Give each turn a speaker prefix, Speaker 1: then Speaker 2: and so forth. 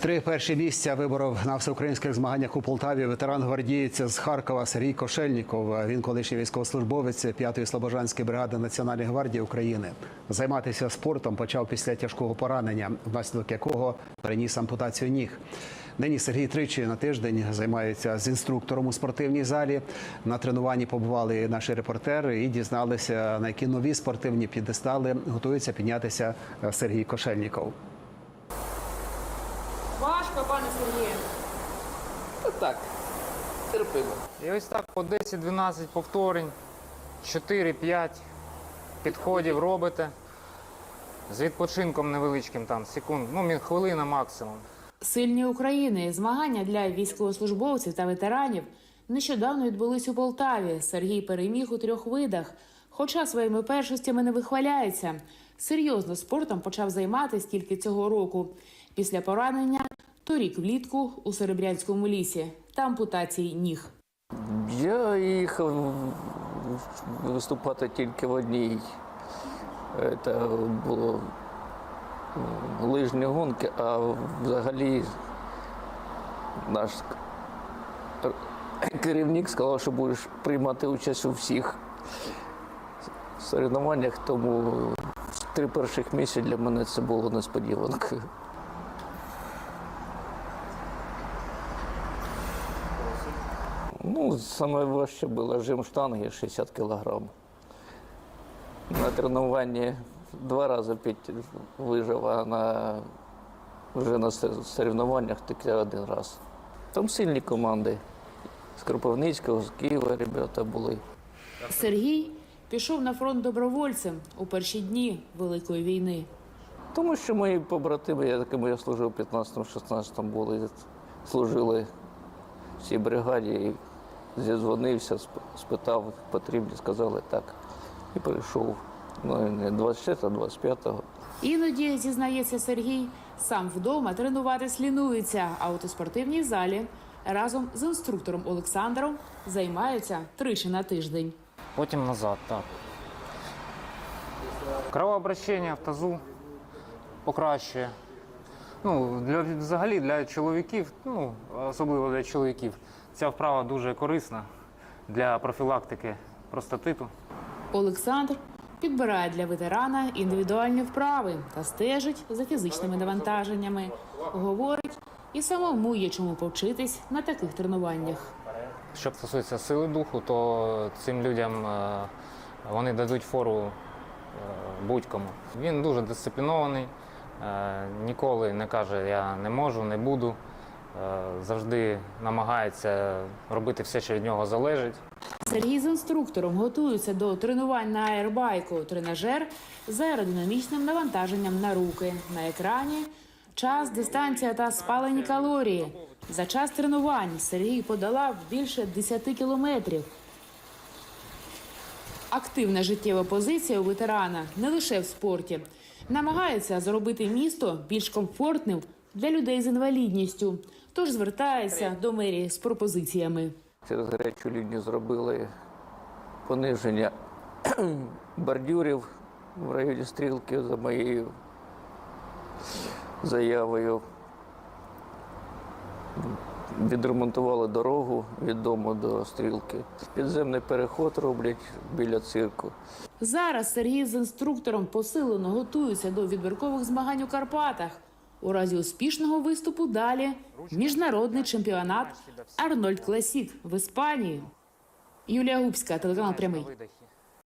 Speaker 1: Три перші місця виборов на всеукраїнських змаганнях у Полтаві ветеран гвардієць з Харкова Сергій Кошельніков. Він колишній військовослужбовець 5-ї слобожанської бригади Національної гвардії України. Займатися спортом почав після тяжкого поранення, внаслідок якого переніс ампутацію ніг. Нині Сергій тричі на тиждень займається з інструктором у спортивній залі. На тренуванні побували наші репортери і дізналися, на які нові спортивні підестали готується піднятися Сергій Кошельніков.
Speaker 2: Важко, пане Сергію.
Speaker 3: Та так, терпимо.
Speaker 4: І ось так по 10-12 повторень, 4-5 підходів робите. З відпочинком невеличким, там, секунд, ну, хвилина максимум.
Speaker 2: Сильні України змагання для військовослужбовців та ветеранів нещодавно відбулись у Полтаві. Сергій переміг у трьох видах. Хоча своїми першостями не вихваляється. Серйозно спортом почав займатися тільки цього року. Після поранення торік влітку у Серебрянському лісі та ампутації ніг.
Speaker 3: Я їхав виступати тільки в одній. Це було лижні гонки, а взагалі наш керівник сказав, що будеш приймати участь у всіх соревнованнях, тому три перших місяці для мене це було несподіванкою. Ну, саме важче було жим штанги 60 кг. На тренуванні два рази вижив, а на, вже на соревнованнях тільки один раз. Там сильні команди. З Кропивницького, з Києва ребята були.
Speaker 2: Сергій пішов на фронт добровольцем у перші дні Великої війни.
Speaker 3: Тому що мої побратими, я якими я служив у 15-16 були, служили в цій бригаді сп- спитав, потрібні, сказали так. І прийшов. Ну, не 24, а 25-го.
Speaker 2: Іноді, зізнається Сергій, сам вдома тренуватись лінується, а от у спортивній залі разом з інструктором Олександром займаються тричі на тиждень.
Speaker 4: Потім назад, так. Кровообращення в тазу покращує. Ну, для, взагалі для чоловіків, ну, особливо для чоловіків, ця вправа дуже корисна для профілактики простатиту.
Speaker 2: Олександр підбирає для ветерана індивідуальні вправи та стежить за фізичними навантаженнями. Говорить, і самому є чому повчитись на таких тренуваннях.
Speaker 4: Що стосується сили духу, то цим людям е, вони дадуть фору е, будь-кому. Він дуже дисциплінований, е, ніколи не каже Я не можу, не буду. Е, Завжди намагається робити все, що від нього залежить.
Speaker 2: Сергій з інструктором готуються до тренувань на аербайку. Тренажер з аеродинамічним навантаженням на руки. На екрані час, дистанція та спалені калорії. За час тренувань Сергій подолав більше 10 кілометрів. Активна життєва позиція у ветерана не лише в спорті. Намагається зробити місто більш комфортним для людей з інвалідністю. Тож звертається до мерії з пропозиціями.
Speaker 3: Через гарячу лінію зробили пониження бордюрів в районі стрілки за моєю заявою. Відремонтували дорогу від дому до стрілки. Підземний переход роблять біля цирку.
Speaker 2: Зараз Сергій з інструктором посилено готуються до відбіркових змагань у Карпатах. У разі успішного виступу далі міжнародний чемпіонат Арнольд Класік в Іспанії. Юлія Губська, телеканал Прямий.